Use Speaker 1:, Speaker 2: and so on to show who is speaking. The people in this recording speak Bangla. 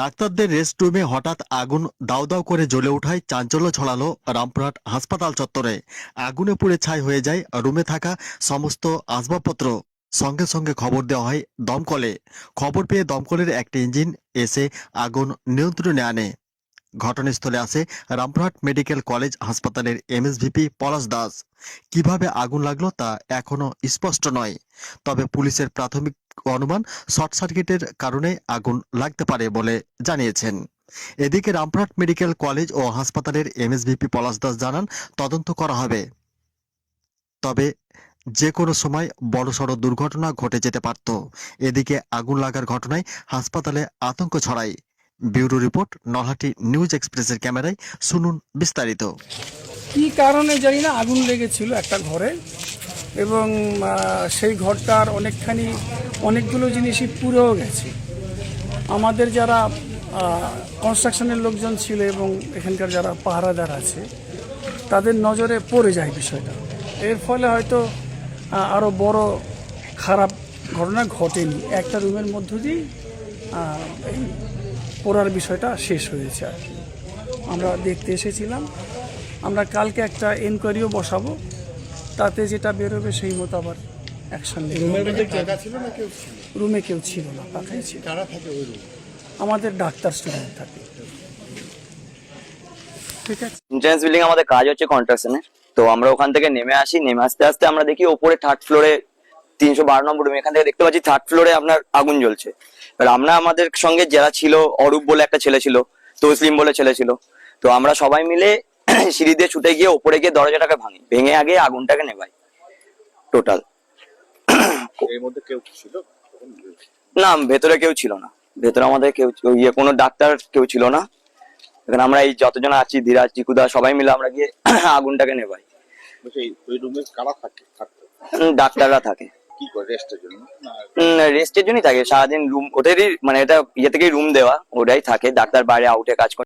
Speaker 1: ডাক্তারদের রেস্ট রুমে হঠাৎ আগুন দাও দাও করে জ্বলে ওঠায় চাঞ্চল্য ছড়ালো রামপুরহাট হাসপাতাল চত্বরে। আগুনে পুড়ে ছাই হয়ে যায় রুমে থাকা সমস্ত আসবাবপত্র। সঙ্গে সঙ্গে খবর দেওয়া হয় দমকলে। খবর পেয়ে দমকলের একটি ইঞ্জিন এসে আগুন নিয়ন্ত্রণে আনে। ঘটনাস্থলে আসে রামপুরহাট মেডিকেল কলেজ হাসপাতালের এমএসভিপি পলাশ দাস। কীভাবে আগুন লাগল তা এখনও স্পষ্ট নয়। তবে পুলিশের প্রাথমিক অনুমান শর্ট সার্কিটের কারণে আগুন লাগতে পারে বলে জানিয়েছেন। এদিকে রামপুরহাট মেডিকেল কলেজ ও হাসপাতালের এমএসভিপি পলাশ দাস জানান, তদন্ত করা হবে। তবে যে কোনো সময় বড়সড় দুর্ঘটনা ঘটে যেতে পারত। এদিকে আগুন লাগার ঘটনায় হাসপাতালে আতঙ্ক ছড়ায়। ব্যুরো রিপোর্ট, নলহাটি নিউজ এক্সপ্রেসের ক্যামেরায় শুনুন বিস্তারিত।
Speaker 2: কি কারণে জানি না, আগুন লেগেছিল একটা ঘরে এবং সেই ঘরটার অনেকখানি, অনেকগুলো জিনিসই পুড়েও গেছে। আমাদের যারা কনস্ট্রাকশনের লোকজন ছিল এবং এখানকার যারা পাহারাদার আছে, তাদের নজরে পড়ে যায় বিষয়টা। এর ফলে হয়তো আরও বড় খারাপ ঘটনা ঘটেনি। একটা রুমের মধ্য দিয়েই এই পড়ার বিষয়টা শেষ হয়েছে আর কি। আমরা দেখতে এসেছিলাম। আমরা কালকে একটা এনকোয়ারিও বসাবো। তাতে যেটা বেরোবে সেই মতো আবার অ্যাকশন রুমে কেউ ছিল না পাখাই ছিল।
Speaker 3: কারা থাকে ওই রুমে
Speaker 2: আমাদের ডাক্তার স্টুডেন্ট থাকে। ঠিক আছে।
Speaker 4: ইন্টারেন্স বিল্ডিং আমাদের কাজ হচ্ছে কন্ট্রাকশনের তো আমরা ওখান থেকে নেমে আসি। নেমে আসতে আসতে আমরা দেখি ওপরে থার্ড ফ্লোরে তিনশো বারো নম্বর রুম এখান থেকে দেখতে পাচ্ছি থার্ড ফ্লোরে আপনার আগুন জ্বলছে। এবার আমরা আমাদের সঙ্গে যারা ছিল অরূপ বলে একটা ছেলে ছিল তসলিম বলে ছেলে ছিল তো আমরা সবাই মিলে সিঁড়ি দিয়ে ছুটে গিয়ে ওপরে গিয়ে দরজাটাকে ভাঙি ভেঙে আগে আগুনটাকে নেভাই টোটাল
Speaker 3: এর মধ্যে কেউ ছিল?
Speaker 4: না ভেতরে কেউ ছিল না। ভেতরে আমাদের কেউ ইয়ে কোনো ডাক্তার কেউ ছিল না। এখানে আমরা এই যতজন আছি ধীরাজ চিকুদা সবাই মিলে আমরা গিয়ে আগুনটাকে নেভাই।
Speaker 3: বলছি ওই রুমে কারা থাকে?
Speaker 4: ডাক্তাররা থাকে।
Speaker 3: রেস্টের জন্য।
Speaker 4: রেস্টের জন্যই থাকে। সারাদিন রুম ওদেরই মানে এটা ইয়ে থেকেই রুম দেওয়া ওটাই থাকে। ডাক্তার বাইরে আউটে কাজ করে।